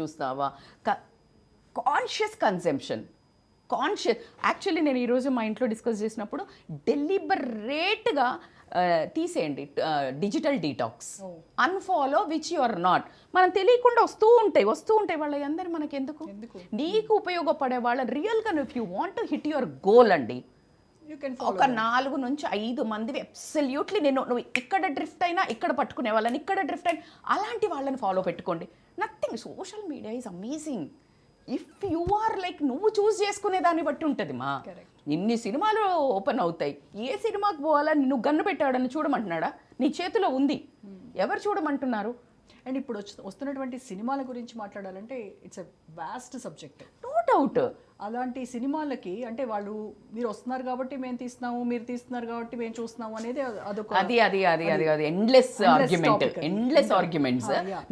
చూస్తావా conscious consumption conscious actually నేను ఈరోజు మా ఇంట్లో డిస్కస్ చేసినప్పుడు డెలిబరేట్గా తీసేయండి digital detox unfollow which you are not మనం తెలియకుండా వస్తూ ఉంటాయి వస్తూ ఉంటాయి వాళ్ళ అందరు మనకి ఎందుకు? నీకు ఉపయోగపడే వాళ్ళ రియల్గా if you want hit your goal అండి. యూ కెన్ ఒక నాలుగు నుంచి ఐదు మంది అబ్సల్యూట్లీ నేను నువ్వు ఇక్కడ డ్రిఫ్ట్ అయినా ఇక్కడ పట్టుకునే వాళ్ళని ఇక్కడ డ్రిఫ్ట్ అయినా అలాంటి వాళ్ళని ఫాలో పెట్టుకోండి. Nothing social media is amazing if you are like నువ్వు చూస్ చేసుకునే దాన్ని బట్టి ఉంటుంది మా. ఇన్ని సినిమాలు ఓపెన్ అవుతాయి. ఏ సినిమాకి పోవాలా? నిన్ను గన్ను పెట్టాడని చూడమంటున్నాడా? నీ చేతిలో ఉంది. ఎవరు చూడమంటున్నారు? అండ్ ఇప్పుడు వచ్చి వస్తున్నటువంటి సినిమాల గురించి మాట్లాడాలంటే it's a vast subject doubt అలాంటి సినిమాలకి అంటే వాళ్ళు మీరు వస్తున్నారు కాబట్టి మేము తీస్తున్నాము మీరు తీస్తున్నారు కాబట్టి మేము చూస్తున్నాము అనేది అదొక అది అది అది అది అది endless argument. Endless arguments.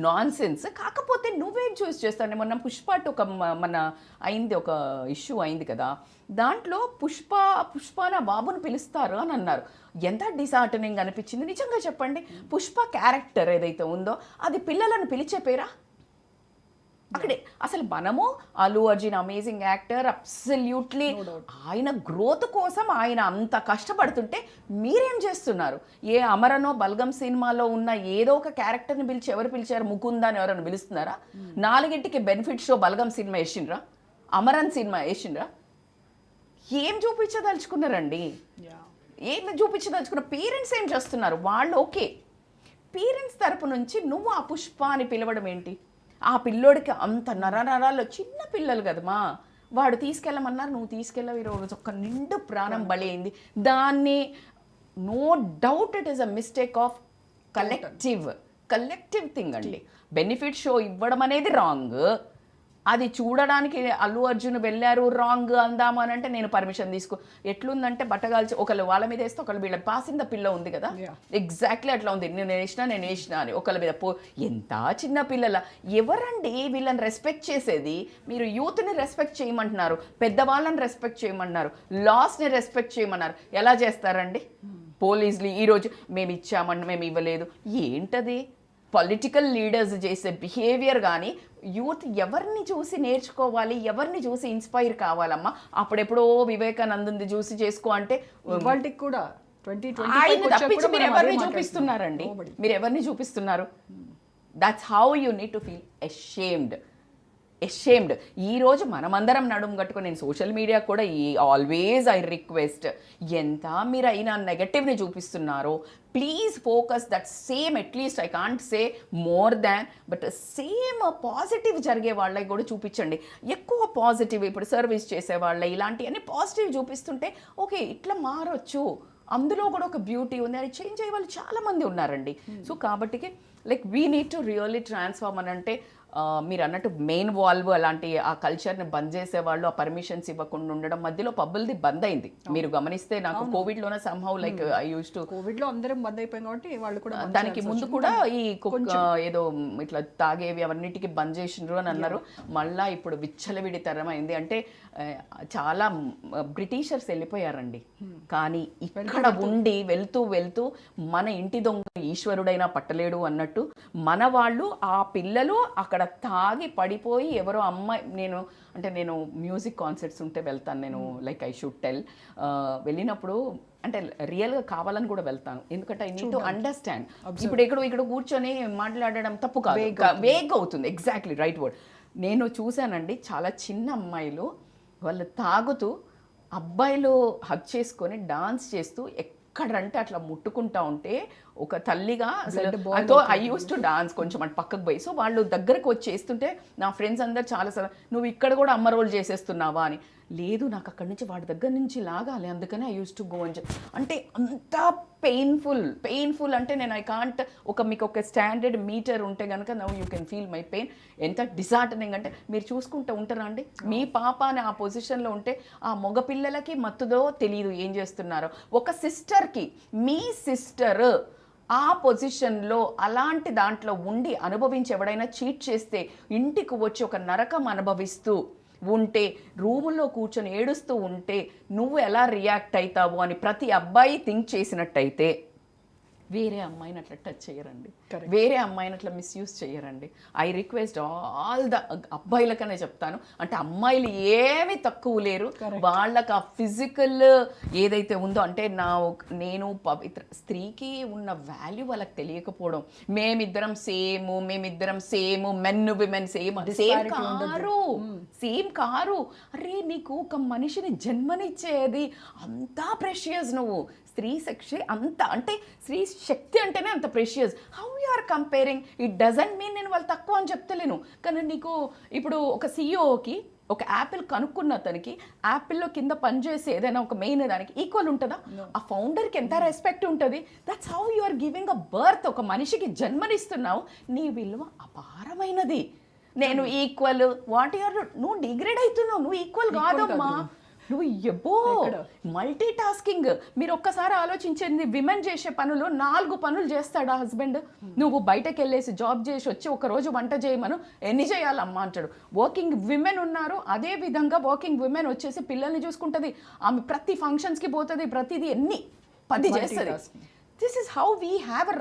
Nonsense కాకపోతే నువ్వేం చూస్ చేస్తాను మొన్న పుష్ప ఒక మన అయింది ఒక ఇష్యూ అయింది కదా. దాంట్లో పుష్ప పుష్పన బాబుని పిలుస్తారు అని అన్నారు. ఎంత డిసార్టనింగ్ అనిపించింది. నిజంగా చెప్పండి. పుష్ప క్యారెక్టర్ ఏదైతే ఉందో అది పిల్లలను పిలిచే పేరా? అక్కడే. అసలు మనము Allu Arjun amazing actor absolutely ఆయన గ్రోత్ కోసం ఆయన అంత కష్టపడుతుంటే మీరేం చేస్తున్నారు? ఏ అమరనో బల్గం సినిమాలో ఉన్న ఏదో ఒక క్యారెక్టర్ని పిలిచి ఎవరు పిలిచారు? ముకుందా అని ఎవరైనా పిలుస్తున్నారా? నాలుగింటికి బెనిఫిట్ షో బల్గం సినిమా వేసిండ్రా? అమరన్ సినిమా వేసిండ్రా? ఏం చూపించదలుచుకున్నారండి? ఏం చూపించదలుచుకున్న పేరెంట్స్ ఏం చేస్తున్నారు? వాళ్ళు ఓకే పేరెంట్స్ తరపు నుంచి నువ్వు ఆ పుష్ప అని పిలవడం ఏంటి? ఆ పిల్లోడికి అంత నరనరాల్లో చిన్న పిల్లలు కదమ్మా. వాడు తీసుకెళ్ళమన్నారు నువ్వు తీసుకెళ్ళవి ఈరోజు ఒక నిండు ప్రాణం బలి అయింది. దాన్ని no doubt it is a mistake of collective collective thing అండి. బెనిఫిట్ షో ఇవ్వడం అనేది రాంగ్ అది చూడడానికి అల్లు అర్జున్ వెళ్ళారు రాంగ్ అందాము అని అంటే నేను పర్మిషన్ తీసుకో. ఎట్లుందంటే బట్టగాల్చి ఒకళ్ళు వాళ్ళ మీద వేస్తే ఒకళ్ళు వీళ్ళ పాసింద పిల్ల ఉంది కదా. ఎగ్జాక్ట్లీ అట్లా ఉంది. నేను వేసినా నేను వేసినా అని ఒకళ్ళ మీద పో. ఎంత చిన్న పిల్లల. ఎవరండి వీళ్ళని రెస్పెక్ట్ చేసేది? మీరు యూత్ని రెస్పెక్ట్ చేయమంటున్నారు పెద్దవాళ్ళని రెస్పెక్ట్ చేయమన్నారు లాస్ని రెస్పెక్ట్ చేయమన్నారు. ఎలా చేస్తారండి? పోలీసులు ఈరోజు మేము ఇచ్చామని మేము ఇవ్వలేదు ఏంటది? పొలిటికల్ లీడర్స్ చేసే బిహేవియర్ కానీ యూత్ ఎవరిని చూసి నేర్చుకోవాలి ఎవరిని చూసి ఇన్స్పైర్ కావాలమ్మా? అప్పుడెప్పుడో వివేకానందుని చూసి చేసుకో అంటే ఇవాళకి కూడా ట్వంటీ ఆయన తప్పించి ట్వంటీ మీరు ఎవరిని చూపిస్తున్నారండి? మీరు ఎవరిని చూపిస్తున్నారు? That's how you need to feel ashamed ashamed ఈ రోజు మనమందరం నడుము కట్టుకొని నేను సోషల్ మీడియా కూడా ఈ ఆల్వేస్ ఐ రిక్వెస్ట్ ఎంత మీరు అయినా నెగటివ్ని చూపిస్తున్నారో please focus that same at least I can't say more than but same positive జరిగే వాళ్ళకి కూడా చూపించండి. ఎక్కువ పాజిటివ్ ఇప్పుడు సర్వీస్ చేసే వాళ్ళ ఇలాంటివన్నీ పాజిటివ్ చూపిస్తుంటే ఓకే ఇట్లా మారొచ్చు. అందులో కూడా ఒక బ్యూటీ ఉంది అది చేంజ్ అయ్యే వాళ్ళు చాలా మంది ఉన్నారండి. So కాబట్టికి like we need to really transform అని అంటే మీరు అన్నట్టు మెయిన్ వాల్వ్ అలాంటి ఆ కల్చర్ని బంద్ చేసే వాళ్ళు ఆ పర్మిషన్స్ ఇవ్వకుండా ఉండడం మధ్యలో పబ్బులది బంద్ అయింది. మీరు గమనిస్తే నాకు కోవిడ్లోనే somehow like I use to కోవిడ్లో అందరం బంద్ అయిపోయాం కాబట్టి వాళ్ళు కూడా దానికి ముందు. కూడా ఈ ఏదో ఇట్లా తాగేవి అవన్నిటికీ బంద్ చేసిండ్రు అని అన్నారు. మళ్ళా ఇప్పుడు విచ్చలవిడితరం అయింది అంటే చాలా బ్రిటిషర్స్ వెళ్ళిపోయారండి. కానీ ఇక్కడ ఉండి వెళ్తూ వెళ్తూ మన ఇంటి దొంగ ఈశ్వరుడైనా పట్టలేడు అన్నట్టు మన వాళ్ళు ఆ పిల్లలు అక్కడ తాగి పడిపోయి ఎవరో అమ్మాయి నేను అంటే నేను మ్యూజిక్ కాన్సర్ట్స్ ఉంటే వెళ్తాను నేను లైక్ ఐ షుడ్ టెల్. వెళ్ళినప్పుడు అంటే రియల్గా కావాలని కూడా వెళ్తాను. ఎందుకంటే ఐ నీడ్ టు అండర్స్టాండ్. ఇప్పుడు ఇక్కడ ఇక్కడ కూర్చొని మాట్లాడడం తప్పు కాదు. వేగ్ అవుతుంది. ఎగ్జాక్ట్లీ రైట్ వర్డ్ నేను చూశానండి చాలా చిన్న అమ్మాయిలు. వాళ్ళు తాగుతూ అబ్బాయిలు హక్ చేసుకొని డాన్స్ చేస్తూ ఎక్కడంటే అట్లా ముట్టుకుంటా ఉంటే ఒక తల్లిగా అసలు ఐ యూస్ టు డాన్స్ కొంచెం అటు పక్కకు పోయి. సో వాళ్ళు దగ్గరకు వచ్చి చేస్తుంటే నా ఫ్రెండ్స్ అందరు చాలా సార్ నువ్వు ఇక్కడ కూడా అమ్మ రోల్ చేసేస్తున్నావా? అని. లేదు నాకు అక్కడి నుంచి వాడి దగ్గర నుంచి లాగాలి అందుకనే ఐ యూస్ టు గో అని చెప్పి అంటే అంత పెయిన్ఫుల్ పెయిన్ఫుల్ అంటే నేను ఐ కాంట్ ఒక మీకు ఒక స్టాండర్డ్ మీటర్ ఉంటే కనుక now you can feel my pain ఎంత డిసార్టనింగ్ అంటే మీరు చూసుకుంటూ ఉంటారా అండి? మీ పాప అని ఆ పొజిషన్లో ఉంటే ఆ మగ పిల్లలకి మత్తుదో తెలియదు ఏం చేస్తున్నారో. ఒక సిస్టర్కి మీ సిస్టర్ ఆ పొజిషన్లో అలాంటి దాంట్లో ఉండి అనుభవించి ఎవడైనా చీట్ చేస్తే ఇంటికి వచ్చి ఒక నరకం అనుభవిస్తూ ఉంటే రూముల్లో కూర్చొని ఏడుస్తూ ఉంటే నువ్వు ఎలా రియాక్ట్ అవుతావు అని ప్రతి అబ్బాయి థింక్ చేసినట్టయితే వేరే అమ్మాయిని అట్లా టచ్ చేయరండి. వేరే అమ్మాయిని అట్లా మిస్యూజ్ చేయరండి. ఐ రిక్వెస్ట్ ఆల్ ద అబ్బాయిలకనే చెప్తాను. అంటే అమ్మాయిలు ఏమి తక్కువ లేరు. వాళ్ళకి ఆ ఫిజికల్ ఏదైతే ఉందో అంటే నా నేను పవిత్ర స్త్రీకి ఉన్న వాల్యూ వాళ్ళకి తెలియకపోవడం. మేమిద్దరం సేమ్ మేమిద్దరం same men women same same car. Same car. అరే నీకు ఒక మనిషిని జన్మనిచ్చేది అంతా ప్రెషియస్ నువ్వు. స్త్రీ శక్తి అంత అంటే స్త్రీ శక్తి అంటేనే అంత precious how you are comparing it doesn't mean నేను వాళ్ళు తక్కువ అని చెప్తలేను. కానీ నీకు ఇప్పుడు ఒక సీఈఓకి ఒక యాపిల్ కనుక్కున్న అతనికి యాపిల్లో కింద పనిచేసే ఏదైనా ఒక మెయిన్ దానికి ఈక్వల్ ఉంటుందా? ఆ ఫౌండర్కి ఎంత రెస్పెక్ట్ ఉంటుంది? That's how you are giving a birth ఒక మనిషికి జన్మనిస్తున్నావు. నీ విలువ అపారమైనది. నేను ఈక్వల్ వాట్ యువర్ నువ్వు డిగ్రేడ్ అవుతున్నావు. నువ్వు ఈక్వల్ కాదమ్మా. నువ్వు ఎబ్బో! మల్టీ టాస్కింగ్ మీరు ఒక్కసారి ఆలోచించండి విమెన్ చేసే పనులు నాలుగు పనులు చేస్తాడా హస్బెండ్? నువ్వు బయటకు వెళ్ళేసి జాబ్ చేసి వచ్చి ఒక రోజు వంట చేయమను ఎన్ని చేయాలమ్మా అంటాడు. వర్కింగ్ విమెన్ ఉన్నారు అదే విధంగా వర్కింగ్ విమెన్ వచ్చేసి పిల్లల్ని చూసుకుంటుంది. ఆమె ప్రతి ఫంక్షన్స్కి పోతుంది ప్రతిదీ ఎన్ని? పది చేస్తుంది. This is how we have a